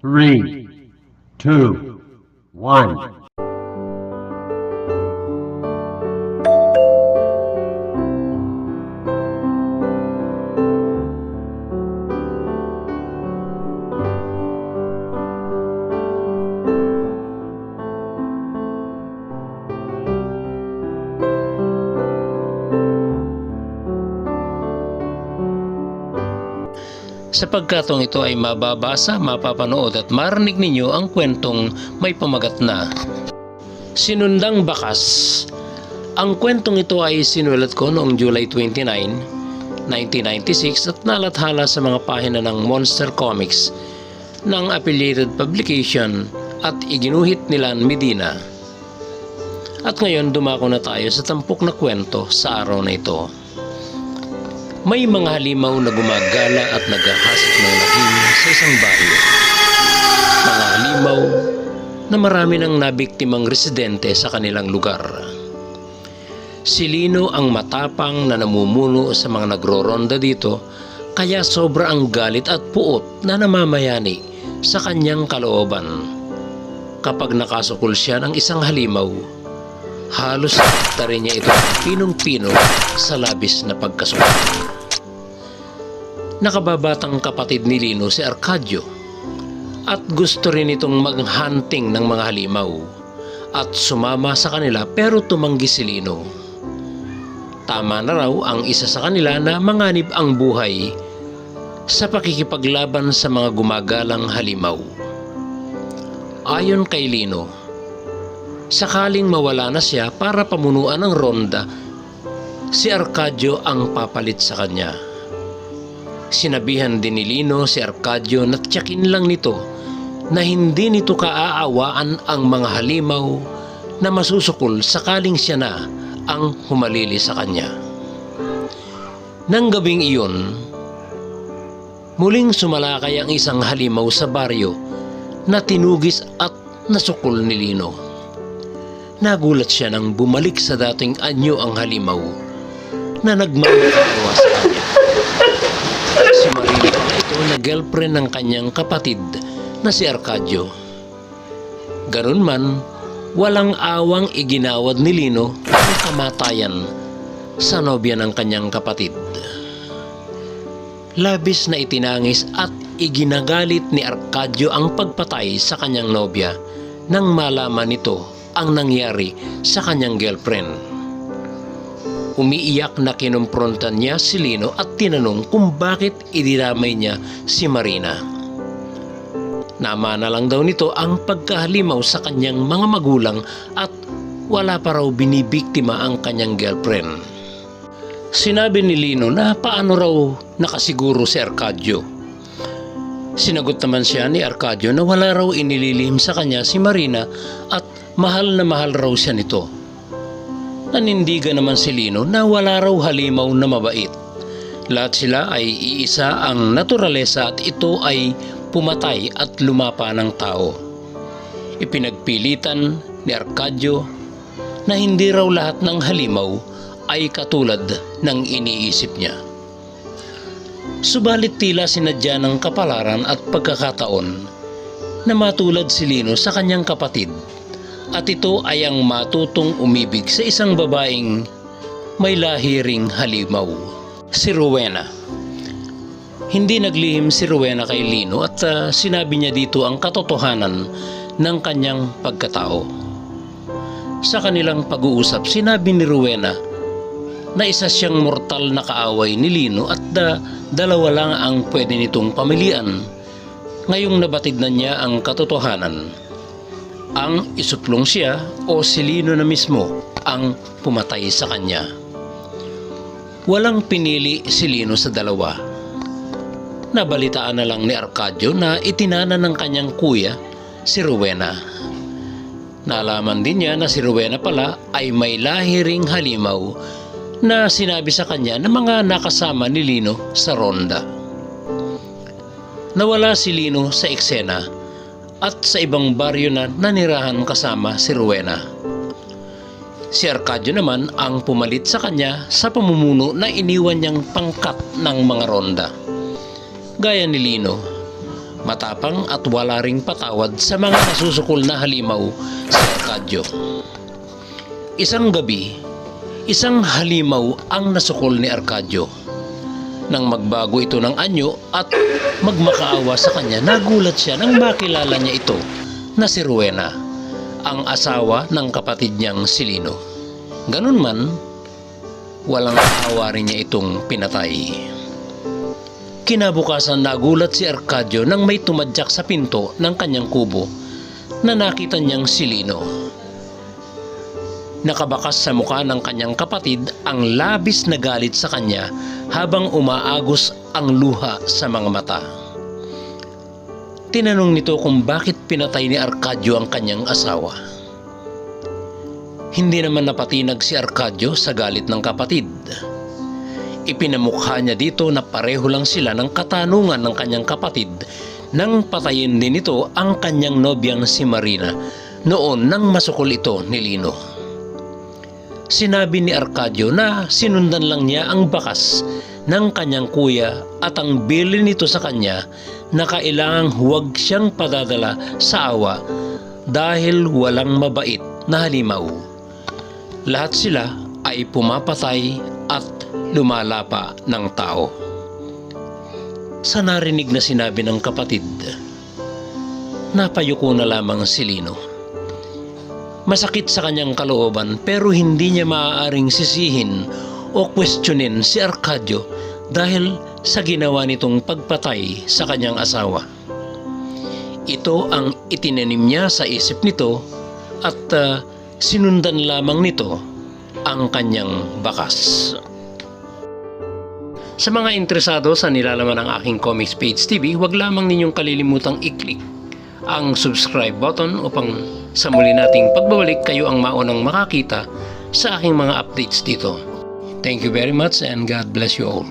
three, two, one. Sa pagkatong ito ay mababasa, mapapanood at marinig ninyo ang kwentong may pamagat na Sinundang Bakas. Ang kwentong ito ay sinulat ko noong July 29, 1996 at nalathala sa mga pahina ng Monster Comics ng affiliated publication at iginuhit nila Medina. At ngayon dumako na tayo sa tampok na kwento sa araw na ito. May mga halimaw na gumagala at naghahasik ng lahim sa isang baryo. Mga halimaw na marami ng nabiktimang residente sa kanilang lugar. Si Lino ang matapang na namumuno sa mga nagroronda dito kaya sobra ang galit at puot na namamayani sa kanyang kalooban. Kapag nakasukol siya ng isang halimaw, halos tari niya ito pinong-pino sa labis na pagkasukol. Nakababatang kapatid ni Lino si Arcadio at gusto rin itong maghunting ng mga halimaw at sumama sa kanila pero tumanggi si Lino. Tama na raw ang isa sa kanila na manganib ang buhay sa pakikipaglaban sa mga gumagalang halimaw. Ayon kay Lino, sakaling mawala na siya para pamunuan ng ronda, si Arcadio ang papalit sa kanya. Sinabihan din ni Lino si Arcadio na tiyakin lang nito na hindi nito kaaawaan ang mga halimaw na masusukol sakaling siya na ang humalili sa kanya. Nang gabing iyon, muling sumalakay ang isang halimaw sa baryo na tinugis at nasukol ni Lino. Nagulat siya nang bumalik sa dating anyo ang halimaw na nagmamakawa sa kanya. Si Marina ito na girlfriend ng kanyang kapatid na si Arcadio. Ganun man, walang awang iginawad ni Lino ang kamatayan sa nobya ng kanyang kapatid. Labis na itinangis at iginagalit ni Arcadio ang pagpatay sa kanyang nobya nang malaman nito ang nangyari sa kanyang girlfriend. Umiiyak na kinumprontan niya si Lino at tinanong kung bakit idinamay niya si Marina. Namana lang daw nito ang pagkahalimaw sa kanyang mga magulang at wala pa raw binibiktima ang kanyang girlfriend. Sinabi ni Lino na paano raw nakasiguro si Arcadio. Sinagot naman siya ni Arcadio na wala raw inililihim sa kanya si Marina at mahal na mahal raw siya nito. Nanindigan naman si Lino na wala raw halimaw na mabait. Lahat sila ay iisa ang naturalesa at ito ay pumatay at lumapa ng tao. Ipinagpilitan ni Arcadio na hindi raw lahat ng halimaw ay katulad ng iniisip niya. Subalit tila sinadya ng kapalaran at pagkakataon na matulad si Lino sa kanyang kapatid at ito ay ang matutong umibig sa isang babaeng may lahiring halimaw, si Rowena. Hindi naglihim si Rowena kay Lino at ah, sinabi niya dito ang katotohanan ng kanyang pagkatao. Sa kanilang pag-uusap, sinabi ni Rowena na isa siyang mortal na kaaway ni Lino at da, dalawa lang ang pwede nitong pamilian. Ngayong nabatid na niya ang katotohanan, ang isuplong siya o si Lino na mismo ang pumatay sa kanya. Walang pinili si Lino sa dalawa. Nabalitaan na lang ni Arcadio na itinana ng kanyang kuya si Rowena. Nalaman din niya na si Rowena pala ay may lahiring halimaw na sinabi sa kanya ng mga nakasama ni Lino sa ronda. Nawala si Lino sa eksena at sa ibang baryo na nanirahan kasama si Rowena. Si Arcadio naman ang pumalit sa kanya sa pamumuno na iniwan niyang pangkat ng mga ronda. Gaya ni Lino, Matapang at wala ring patawad sa mga nasusukol na halimaw sa Arcadio. Isang gabi, isang halimaw ang nasukol ni Arcadio. Nang magbago ito ng anyo at magmakaawa sa kanya, nagulat siya nang makilala niya ito na si Rowena, ang asawa ng kapatid niyang si Lino. Ganun man, walang awa rin niya itong pinatay. Kinabukasan nagulat si Arcadio nang may tumadyak sa pinto ng kanyang kubo na nakita niyang si Lino. Nakabakas sa mukha ng kanyang kapatid ang labis na galit sa kanya habang umaagos ang luha sa mga mata. Tinanong nito kung bakit pinatay ni Arcadio ang kanyang asawa. Hindi naman napatinag si Arcadio sa galit ng kapatid. Ipinamukha niya dito na pareho lang sila ng katanungan ng kanyang kapatid nang patayin din ito ang kanyang nobyang si Marina noon nang masukol ito ni Lino. Sinabi ni Arcadio na sinundan lang niya ang bakas ng kanyang kuya at ang bilin nito sa kanya na kailangang huwag siyang padadala sa awa dahil walang mabait na halimaw. Lahat sila ay pumapatay at lumalapa ng tao. Sa narinig na sinabi ng kapatid, napayuko na lamang si Lino. Masakit sa kanyang kalooban pero hindi niya maaaring sisihin o questionin si Arcadio dahil sa ginawa nitong pagpatay sa kanyang asawa. Ito ang itinanim niya sa isip nito at ah, sinundan lamang nito ang kanyang bakas. Sa mga interesado sa nilalaman ng aking Comics Page TV, huwag lamang ninyong kalilimutang i-click ang subscribe button upang sa muli nating pagbabalik kayo ang maunang makakita sa aking mga updates dito. Thank you very much and God bless you all.